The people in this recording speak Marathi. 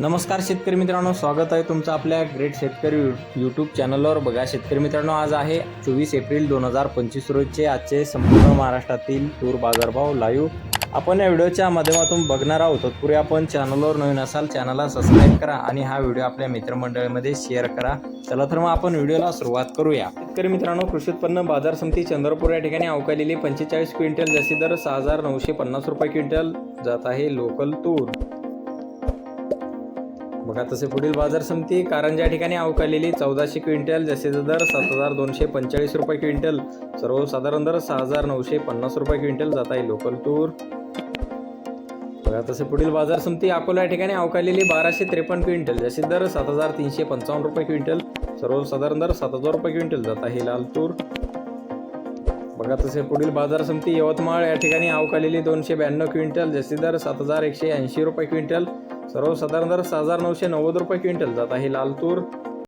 नमस्कार शेतकरी मित्रांनो स्वागत आहे तुमचं आपल्या ग्रेट शेतकरी यूट्यूब चॅनलवर बघा शेतकरी मित्रांनो आज आहे चोवीस एप्रिल दोन हजार पंचवीस रोजचे आजचे संपूर्ण महाराष्ट्रातील तूर बाजारभाव लाईव्ह आपण या व्हिडिओच्या माध्यमातून बघणार आहोत. तत्पूर्वी आपण चॅनलवर नवीन असाल चॅनलला सबस्क्राईब करा आणि हा व्हिडिओ आपल्या मित्रमंडळीमध्ये शेअर करा. चला तर मग आपण व्हिडिओला सुरुवात करूया. शेतकरी मित्रांनो कृषी उत्पन्न बाजार समिती चंद्रपूर या ठिकाणी अवकालेली पंचेचाळीस क्विंटल जसे दर सहा हजार नऊशे पन्नास रुपये क्विंटल जात आहे लोकल तूर. बघा तसे पुढील बाजार समिती कारंजा ठिकाणी अवकालेली चौदाशे क्विंटल जसेचा दर सात हजार दोनशे पंचेचाळीस रुपये क्विंटल सर्वसाधारण दर सहा हजार नऊशे पन्नास रुपये क्विंटल जात आहे लोकल तूर. बघा तसे पुढील बाजार समिती अकोला ठिकाणी अवकालेली बाराशे त्रेपन्न क्विंटल जसे दर सात हजार तीनशे पंचावन्न रुपये क्विंटल सर्वसाधारण दर सात हजार रुपये क्विंटल जात आहे लाल तूर. बघा तसे पुढील बाजार समिती यवतमाळ या ठिकाणी अवकालेली दोनशे ब्याण्णव क्विंटल जसे दर सात हजार एकशे ऐंशी रुपये क्विंटल सर्वसाधारण दर सहा हजार नऊशे नव्वद रुपये क्विंटल जात आहे लाल तूर